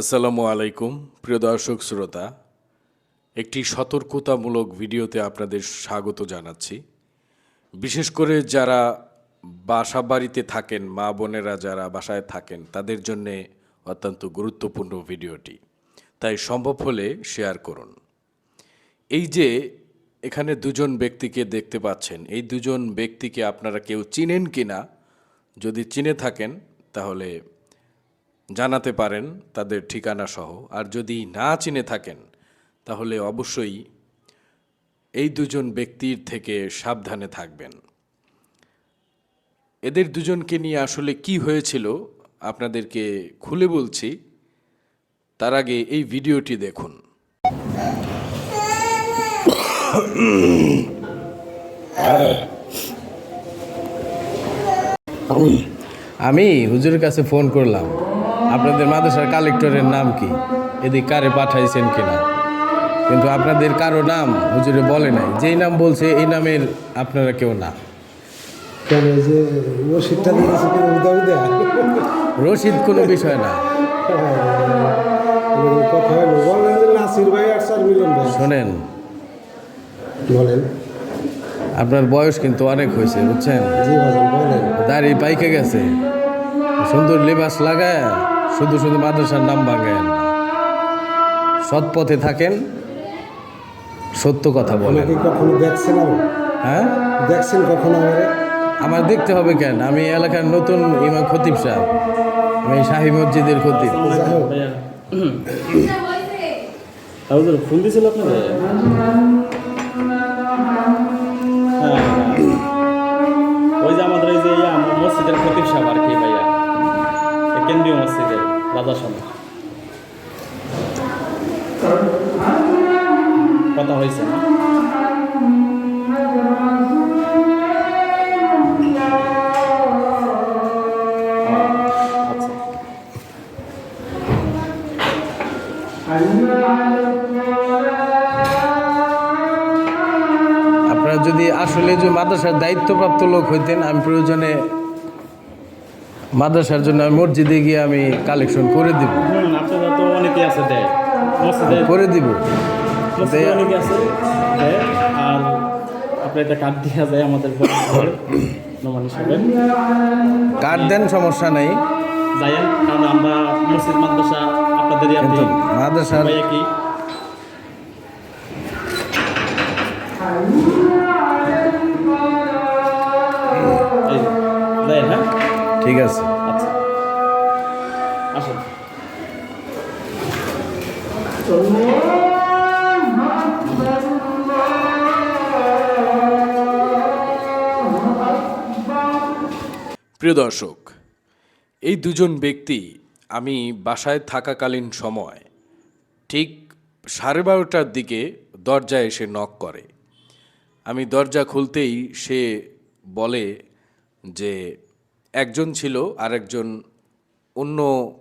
আসসালামু আলাইকুম, প্রিয় দর্শক শ্রোতা। একটি সতর্কতামূলক ভিডিওতে আপনাদের স্বাগত জানাচ্ছি। বিশেষ করে যারা বাসা বাড়িতে থাকেন, মা বোনেরা যারা বাসায় থাকেন, তাদের জন্যে অত্যন্ত গুরুত্বপূর্ণ ভিডিওটি। তাই সম্ভব হলে শেয়ার করুন। এই যে এখানে দুজন ব্যক্তিকে দেখতে পাচ্ছেন, এই দুজন ব্যক্তিকে আপনারা কেউ চিনেন কি না যদি চিনে থাকেন, তাহলে জানাতে পারেন তাদের ঠিকানা সহ। আর যদি না চিনে থাকেন, তাহলে অবশ্যই এই দুজন ব্যক্তির থেকে সাবধানে থাকবেন। এদের দুজনকে নিয়ে আসলে কি হয়েছিল আপনাদেরকে খুলে বলছি। তার আগে এই ভিডিওটি দেখুন। আমি হুজুরের কাছে ফোন করলাম। আপনাদের মাদ্রাসার কালেক্টরের নাম কি? এদিক কারে পাঠাইছেন কিনা? কিন্তু আপনাদের কারও নাম হুজুরে বলে নাই। যেই নাম বলছে এই নামের আপনারা কেউ না। রশিদ কোনো বিষয় না। শোনেন। বলেন। আপনার বয়স কিন্তু অনেক হয়েছে বুঝছেন? দাড়ি পাইকে গেছে। সুন্দর লেবাস লাগায়। শুধু শুধু মাদ্রাসার নাম ভাঙেন। সৎ পথে থাকেন সত্য কথা বলেন। কখনো দেখছেন হ্যাঁ? দেখছেন কখনো আমারে আমার দেখতে হবে কেন? আমি এলাকার নতুন ইমাম খতিব সাহেব। আমি শাহী মসজিদের খতিব। ফোন দিয়েছিল হ্যাঁ। ওই যে আমাদের ওই যে মসজিদের খতিব সাহেব এই কেন্দ্রীয় মসজিদের রাজা সময় কথা হয়েছে না? আপনারা যদি আসলে যে মাদ্রাসার দায়িত্বপ্রাপ্ত লোক হইতেন, আমি প্রয়োজনে মাদ্রাসার জন্য আমি মসজিদে গিয়ে আমি কালেকশন করে দিব। তো অনেকে আছে দেয়। করে দিব। অনেকে আছে দেয় আর আপনার কার্ড দেওয়া যায় আমাদের কার্ড দেন সমস্যা নাই। কারণ আমরা মসজিদ মাদ্রাসা আপনাদের কিন্তু ঠিক আছে। আচ্ছা। আসুন। প্রিয় দর্শক এই দুজন ব্যক্তি আমি বাসায় থাকাকালীন সময় ঠিক সাড়ে বারোটার দিকে দরজায় এসে নক করে। আমি দরজা খুলতেই সে বলে যে একজন ছিল আরেকজন অন্য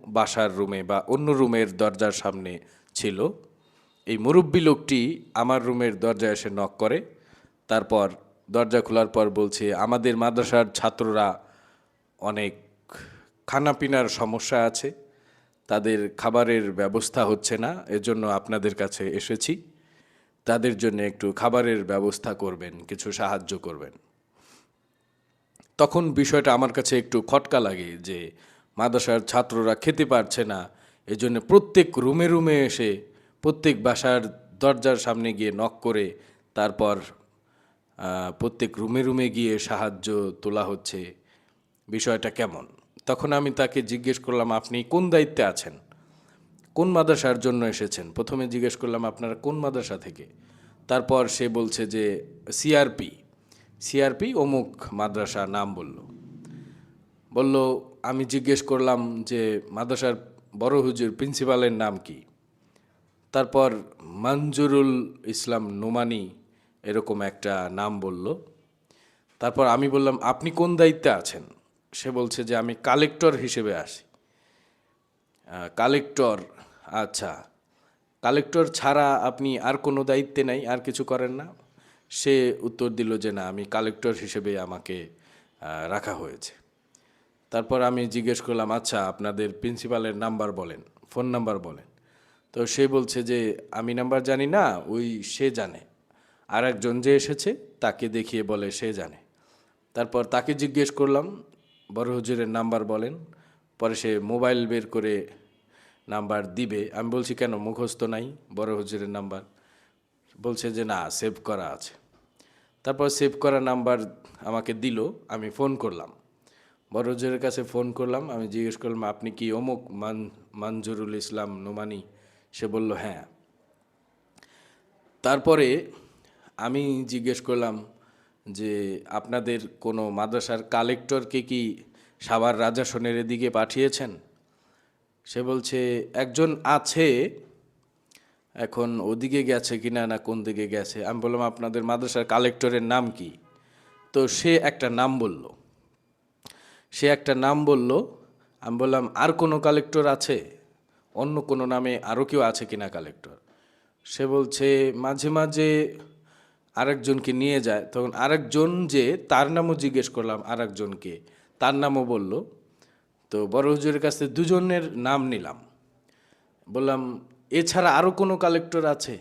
বাসার রুমে বা অন্য রুমের দরজার সামনে ছিল। এই মুরব্বী লোকটি আমার রুমের দরজায় এসে নক করে। তারপর দরজা খোলার পর বলছে, আমাদের মাদ্রাসার ছাত্ররা অনেক খানাপিনার সমস্যা আছে। তাদের খাবারের ব্যবস্থা হচ্ছে না। এজন্য আপনাদের কাছে এসেছি। তাদের জন্য একটু খাবারের ব্যবস্থা করবেন, কিছু সাহায্য করবেন। তখন বিষয়টা আমার কাছে একটু খটকা লাগে যে মাদ্রাসার ছাত্ররা খেতে পারছে না। এজন্য প্রত্যেক রুমে রুমে এসে প্রত্যেক বাসার দরজার সামনে গিয়ে নক করে তারপর প্রত্যেক রুমে রুমে গিয়ে সাহায্য তোলা হচ্ছে। বিষয়টা কেমন? তখন আমি তাকে জিজ্ঞেস করলাম, আপনি কোন দায়িত্বে আছেন? কোন মাদ্রাসার জন্য এসেছেন? প্রথমে জিজ্ঞেস করলাম, আপনারা কোন মাদ্রাসা থেকে? তারপর সে বলছে যে, সিআরপি। সিআরপি অমুক মাদ্রাসা নাম বলল। বলল, আমি জিজ্ঞেস করলাম যে, মাদ্রাসার বড় হুজুর প্রিন্সিপালের নাম কি? তারপর মঞ্জুরুল ইসলাম নোমানি এরকম একটা নাম বলল। তারপর আমি বললাম, আপনি কোন দায়িত্বে আছেন? সে বলছে যে, আমি কালেক্টর হিসেবে আসি কালেক্টর আচ্ছা। কালেক্টর ছাড়া আপনি আর কোনো দায়িত্বে নাই, আর কিছু করেন না? সে উত্তর দিল যে না, আমি কালেক্টর হিসেবে আমাকে রাখা হয়েছে। তারপর আমি জিজ্ঞেস করলাম আচ্ছা আপনাদের প্রিন্সিপালের নাম্বার বলেন ফোন নাম্বার বলেন। তো সে বলছে যে, আমি নাম্বার জানি না, ওই সে জানে। আর একজন যে এসেছে, তাকে দেখিয়ে বলে সে জানে। তারপর তাকে জিজ্ঞেস করলাম, বড় হুজুরের নাম্বার বলেন। পরে সে মোবাইল বের করে নাম্বার দিবে। আমি বলছি, কেন, মুখস্থ নাই বড় হুজুরের নাম্বার বলছে যে, না সেভ করা আছে। তারপর সেভ করা নাম্বার আমাকে দিল, আমি ফোন করলাম। বড় হুজুরের কাছে ফোন করলাম, আমি জিজ্ঞেস করলাম, আপনি কি অমুক মান মঞ্জুরুল ইসলাম নোমানি? সে বলল হ্যাঁ। তারপরে আমি জিজ্ঞেস করলাম যে, আপনাদের কোনো মাদ্রাসার কালেক্টরকে কি সাভার রাজাসনের এদিকে পাঠিয়েছেন? সে বলছে, একজন আছে এখন ওদিকে গেছে কিনা না কোন দিকে গেছে? আমি বললাম, আপনাদের মাদ্রাসার কালেক্টরের নাম কি? তো সে একটা নাম বলল। সে একটা নাম বলল, আমি বললাম, আর কোনো কালেক্টর আছে? অন্য কোনো নামে আরও কেউ আছে কিনা কালেক্টর? সে বলছে, মাঝে মাঝে আরেকজনকে নিয়ে যায়। তখন আরেকজন যে তার নামও জিজ্ঞেস করলাম আরেকজনকে। তার নামও বলল। তো বড় হুজুরের কাছে দুজনের নাম নিলাম। বললাম এছাড়া আরও কোনো কালেক্টর আছে?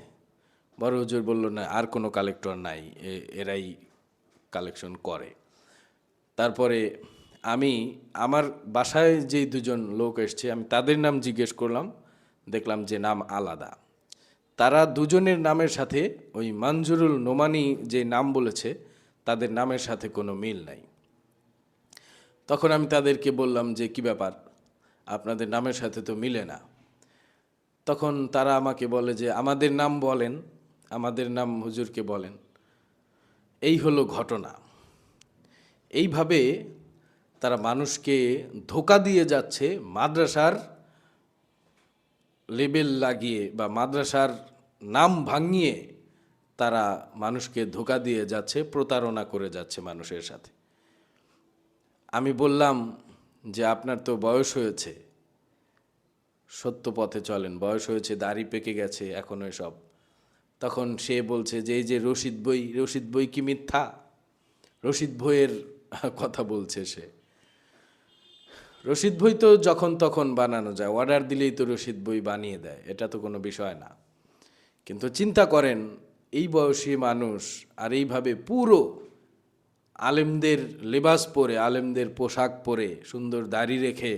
বড় হুজুর বলল, না, আর কোনো কালেক্টর নাই। এরাই কালেকশন করে। তারপরে আমি আমার বাসায় যেই দুজন লোক এসছে, আমি তাদের নাম জিজ্ঞেস করলাম, দেখলাম যে নাম আলাদা। তারা দুজনের নামের সাথে ওই মঞ্জুরুল নোমানি যে নাম বলেছে, তাদের নামের সাথে কোনো মিল নাই। তখন আমি তাদেরকে বললাম যে, কি ব্যাপার? আপনাদের নামের সাথে তো মিলে না। তখন তারা আমাকে বলে যে, আমাদের নাম বলেন, আমাদের নাম হুজুরকে বলেন। এই হলো ঘটনা। এইভাবে তারা মানুষকে ধোকা দিয়ে যাচ্ছে, মাদ্রাসার লেবেল লাগিয়ে বা মাদ্রাসার নাম ভাঙিয়ে তারা মানুষকে ধোকা দিয়ে যাচ্ছে, প্রতারণা করে যাচ্ছে মানুষের সাথে। আমি বললাম যে, আপনার তো বয়স হয়েছে সত্য পথে চলেন। বয়স হয়েছে, দাড়ি পেকে গেছে, এখনও সব তখন সে বলছে, যে এই যে, রশিদ বই রশিদ বই কি মিথ্যা? রশিদ বইয়ের কথা বলছে সে। রশিদ বই তো যখন তখন বানানো যায়, অর্ডার দিলেই তো রশিদ বই বানিয়ে দেয়, এটা তো কোনো বিষয় না। কিন্তু চিন্তা করেন, এই বয়সী মানুষ আর এইভাবে পুরো আলেমদের লেবাস পরে, আলেমদের পোশাক পরে সুন্দর দাড়ি রেখে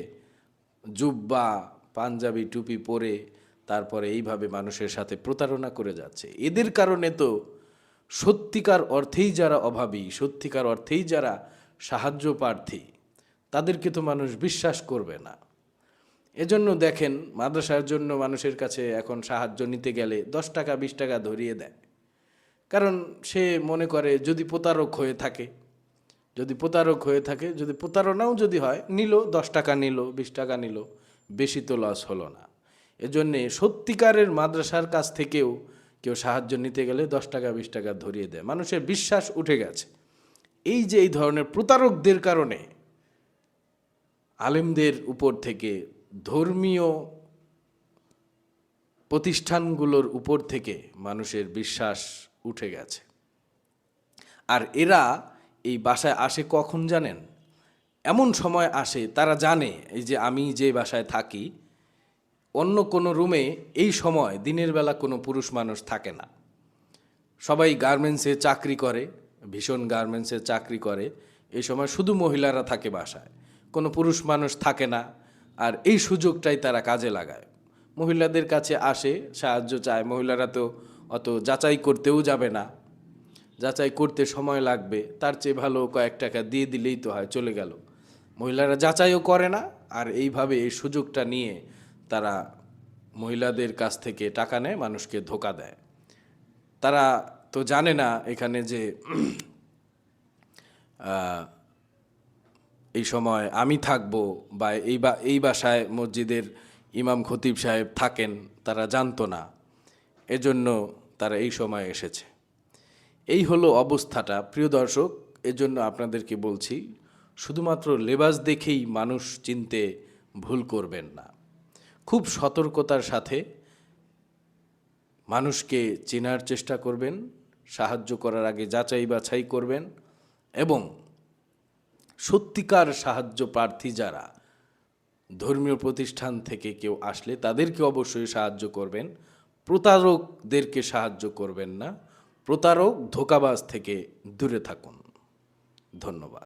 জুব্বা পাঞ্জাবি টুপি পরে তারপরে এইভাবে মানুষের সাথে প্রতারণা করে যাচ্ছে। এদের কারণে তো সত্যিকার অর্থেই যারা অভাবী, সত্যিকার অর্থেই যারা সাহায্য প্রার্থী, তাদেরকে তো মানুষ বিশ্বাস করবে না। এজন্য দেখেন, মাদ্রাসার জন্য মানুষের কাছে এখন সাহায্য নিতে গেলে দশ টাকা, বিশ টাকা ধরিয়ে দেয়। কারণ সে মনে করে, যদি প্রতারক হয়ে থাকে, যদি প্রতারক হয়ে থাকে, যদি প্রতারণাও যদি হয়, নিল, দশ টাকা নিল, বিশ টাকা নিল বেশি তো লস হলো না। এজন্যে সত্যিকারের মাদ্রাসার কাছ থেকেও কেউ সাহায্য নিতে গেলে দশ টাকা, বিশ টাকা ধরিয়ে দেয়। মানুষের বিশ্বাস উঠে গেছে। এই যে এই ধরনের প্রতারকদের কারণে আলেমদের উপর থেকে, ধর্মীয় প্রতিষ্ঠানগুলোর উপর থেকে মানুষের বিশ্বাস উঠে গেছে। আর এরা এই বাসায় আসে কখন জানেন? এমন সময় আসে, তারা জানে এই যে আমি যে বাসায় থাকি, অন্য কোনো রুমে এই সময় দিনের বেলা কোনো পুরুষ মানুষ থাকে না। সবাই গার্মেন্টসে চাকরি করে, ভীষণ গার্মেন্টসে চাকরি করে, এই সময় শুধু মহিলারা থাকে বাসায়, কোনো পুরুষ মানুষ থাকে না, আর এই সুযোগটাই তারা কাজে লাগায়। মহিলাদের কাছে আসে, সাহায্য চায়, মহিলারা তো অত যাচাই করতেও যাবে না। যাচাই করতে সময় লাগবে, তার চেয়ে ভালো কয়েক টাকা দিয়ে দিলেই তো হয়, চলে গেল। মহিলারা যাচাইও করে না, আর এইভাবে এই সুযোগটা নিয়ে তারা মহিলাদের কাছ থেকে টাকা নেয়, মানুষকে ধোকা দেয়। তারা তো জানে না এখানে যে এই সময় আমি থাকব বা এই বা, এই বাসায় মসজিদের ইমাম খতিব সাহেব থাকেন, তারা জানতো না। এজন্য তারা এই সময় এসেছে। এই হলো অবস্থাটা। প্রিয় দর্শক, এজন্য আপনাদেরকে বলছি শুধুমাত্র লেবাস দেখেই মানুষ চিনতে ভুল করবেন না। খুব সতর্কতার সাথে মানুষকে চেনার চেষ্টা করবেন, সাহায্য করার আগে যাচাই বাছাই করবেন এবং সত্যিকার সাহায্য প্রার্থী যারা ধর্মীয় প্রতিষ্ঠান থেকে কেউ আসলে তাদেরকে অবশ্যই সাহায্য করবেন। প্রতারকদেরকে সাহায্য করবেন না। প্রতারক ধোকাবাজ থেকে দূরে থাকুন। ধন্যবাদ।